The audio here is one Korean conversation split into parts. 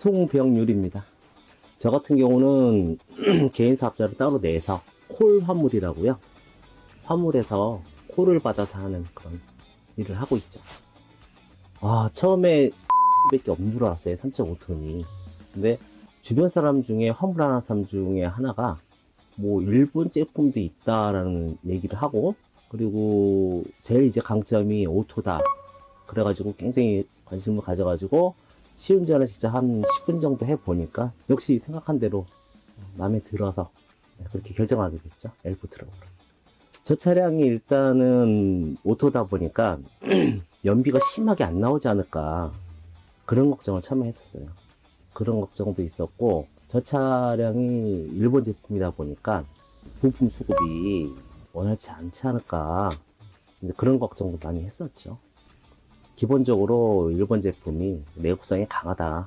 송병률입니다. 저 같은 경우는 개인 사업자를 따로 내서 콜 화물이라고요. 화물에서 콜을 받아서 하는 그런 일을 하고 있죠. 아, 처음에 밖에 없는 줄 알았어요. 3.5톤이. 근데 주변 사람 중에 화물 하나 사람 중에 하나가 뭐 일본 제품도 있다라는 얘기를 하고 그리고 제일 이제 강점이 오토다. 그래가지고 굉장히 관심을 가져가지고 시운전을 직접 한 10분 정도 해보니까 역시 생각한 대로 마음에 들어서 그렇게 결정하게 됐죠. 엘프 트럭으로. 저 차량이 일단은 오토다 보니까 연비가 심하게 안 나오지 않을까 그런 걱정을 처음에 했었어요. 그런 걱정도 있었고 저 차량이 일본 제품이다 보니까 부품 수급이 원활치 않지 않을까 그런 걱정도 많이 했었죠. 기본적으로 일본 제품이 내구성이 강하다.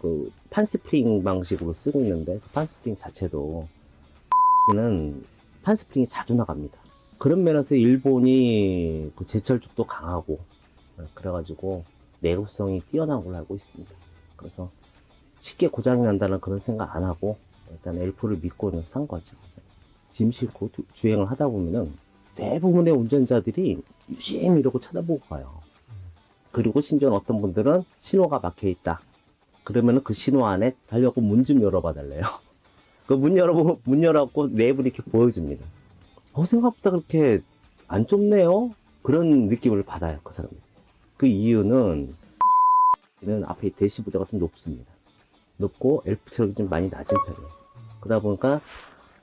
그 판스프링 방식으로 쓰고 있는데 그 판스프링 자체도 는 판스프링이 자주 나갑니다. 그런 면에서 일본이 그 제철 쪽도 강하고 그래가지고 내구성이 뛰어난 걸로 알고 있습니다. 그래서 쉽게 고장이 난다는 그런 생각 안 하고 일단 엘프를 믿고는 산 거죠. 짐 싣고 두- 주행을 하다 보면은 대부분의 운전자들이 유심 이러고 쳐다보고 가요. 그리고 심지어 어떤 분들은 신호가 막혀 있다. 그러면은 그 신호 안에 달려고 문 좀 열어봐 달래요. 그 문 열어 문 열어갖고 내부를 이렇게 보여줍니다. 어 생각보다 그렇게 안 좁네요. 그런 느낌을 받아요 그 사람들. 그 이유는 는 앞에 대시보드가 좀 높습니다. 높고 엘프 체력이 좀 많이 낮은 편이에요. 그러다 보니까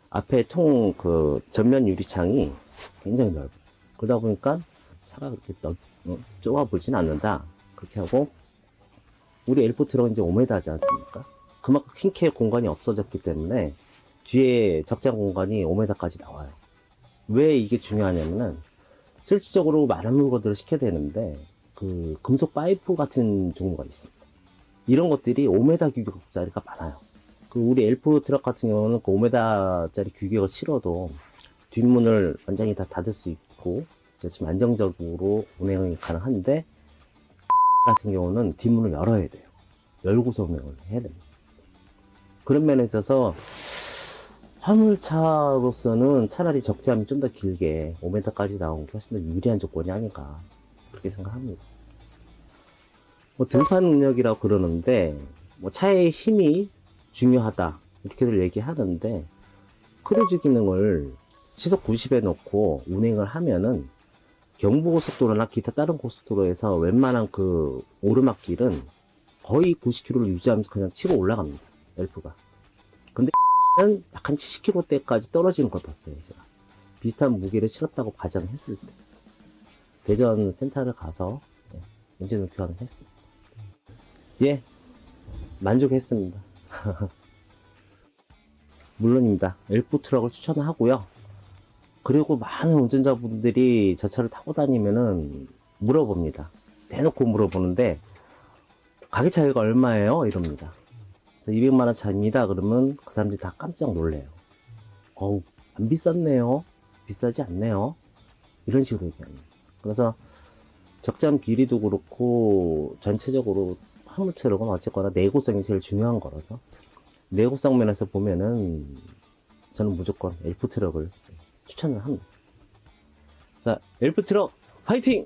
앞에 통 그 전면 유리창이 굉장히 넓어요. 그러다 보니까 차가 그렇게 넓, 어, 좁아 보진 않는다. 그렇게 하고 우리 엘프 트럭은 이제 5m 하지 않습니까? 그만큼 킹케어 공간이 없어졌기 때문에 뒤에 적장 공간이 5m까지 나와요. 왜 이게 중요하냐면은 실질적으로 많은 물건들을 시켜야 되는데 그 금속 파이프 같은 종류가 있습니다. 이런 것들이 5m 규격짜리가 많아요. 그 우리 엘프 트럭 같은 경우는 그 5m짜리 규격을 실어도 뒷문을 완전히 다 닫을 수 있고 좀 안정적으로 운행이 가능한데 같은 경우는 뒷문을 열어야 돼요. 열고서 운행을 해야 됩니다. 그런 면에 있어서 화물차로서는 차라리 적재함이 좀 더 길게 5m까지 나온 게 훨씬 더 유리한 조건이 아닌가 그렇게 생각합니다. 뭐 등판 능력이라고 그러는데 뭐 차의 힘이 중요하다 이렇게들 얘기하는데 크루즈 기능을 시속 90에 놓고 운행을 하면은 경부고속도로나 기타 다른 고속도로에서 웬만한 그 오르막길은 거의 90km를 유지하면서 그냥 치고 올라갑니다. 엘프가. 근데 는 약간 70km대까지 떨어지는 걸 봤어요. 제가. 비슷한 무게를 실었다고 가정했을 때. 대전 센터를 가서 예, 엔진을 교환을 했습니다. 예, 만족했습니다. 물론입니다. 엘프 트럭을 추천하고요. 그리고 많은 운전자분들이 저 차를 타고 다니면은 물어봅니다. 대놓고 물어보는데 가격 차이가 얼마예요? 이럽니다. 그래서 200만 원 차입니다. 그러면 그 사람들이 다 깜짝 놀래요. 어우, 안 비쌌네요. 비싸지 않네요. 이런 식으로 얘기합니다. 그래서 적장 비리도 그렇고 전체적으로 화물체력은 어쨌거나 내구성이 제일 중요한 거라서 내구성 면에서 보면은 저는 무조건 엘프 트럭을 추천을 합니다. 자, 엘프 트럭 파이팅!